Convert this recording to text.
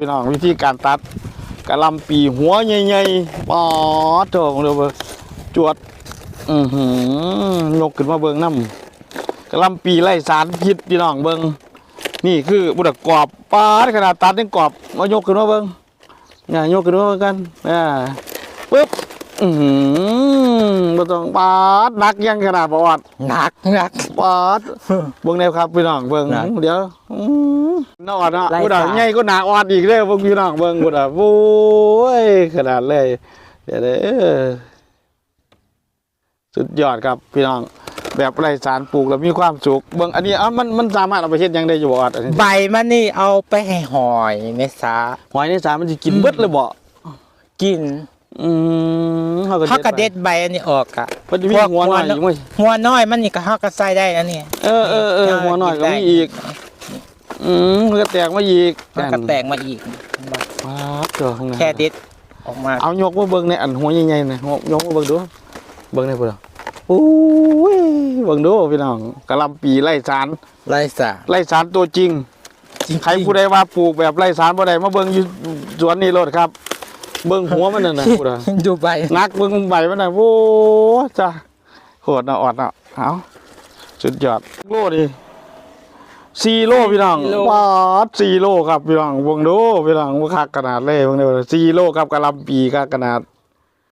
พี่น้องวิธีการตัดกระลำปีหัวใหญ่ๆปอดโถของเดี๋ยวจวดอือหือยกขึ้นมาเบิ่งน้ำกระลำปีไร้สารพิษพี่น้องเบิ่งนี่คือบุตรกรอบปาดขนาดตัดยังกรอบมายกขึ้นมาเบิ่งเนี่ยยกขึ้นมาเบิงกันอ่าปึ๊บอือหือ บ่ต้องปาดหนักยังขนาดประวัติหนักหนักปาดเบิ่งแนวครับพี่น้องเบิ่งหนัก เดี๋ยวอื้อน่าออดเนาะไร้บุตรสารใหญ่ก็หนาออดอีกเด้อพวกพี่น้องเบิ่งบุตรโอ้ยขนาดเลย เดี๋ยวเด้อสุดยอดครับพี่น้อง แบบไร้สารปลูกแล้วมีความสุขเบิ่งอันนี้เอ้ามันมันสามารถเอาไปเฮ็ดหยังได้อยู่บ่ออดอันนี้ใบมันนี่เอาไปให้หอยในสาหอยในสารมันสิกินเบิดเลยบ่กิน อืมเฮาก็เขากระไปเด็ดใบอันนี้ออกอะมันจะมีหัวหน่อยอยู่มั้ยหัวน้อยมันนี่ก็เขาก็ใส่ได้อันนี้เออเออเออหัวหน่อยก็มีอีก อืมมันก็แตกมาอีกมันก็แตกมาอีกปาดเจ้าข้างในแค่เด็ดออกมาเอายกมาเบิ่งในอันหัวใหญ่ๆหน่อยยกมาเบิ่งดูเบิ่งในพุ่นอะโอ้ยเบิ่งดูพี่น้องกะหล่ำปีไร้สารไรสาไร้สารตัวจริงใครผู้ใดว่าปลูกแบบไร้สารบ่ได้มาเบิ่งอยู่สวนนี่โลดครับ เบิ่งหัวมันนั่นน่ะพุ่นอะดูใบนักเบิ่งใบมันน่ะโอ้จ้ะโหดน่ะออดน่ะเอาสุดยอดโลดิ4โลพี่น้องปาด4โลครับพี่น้องเบิ่งดูพี่น้องว่าคักขนาดเลยเบิ่งดู4โลครับกะหล่ำปีคักขนาด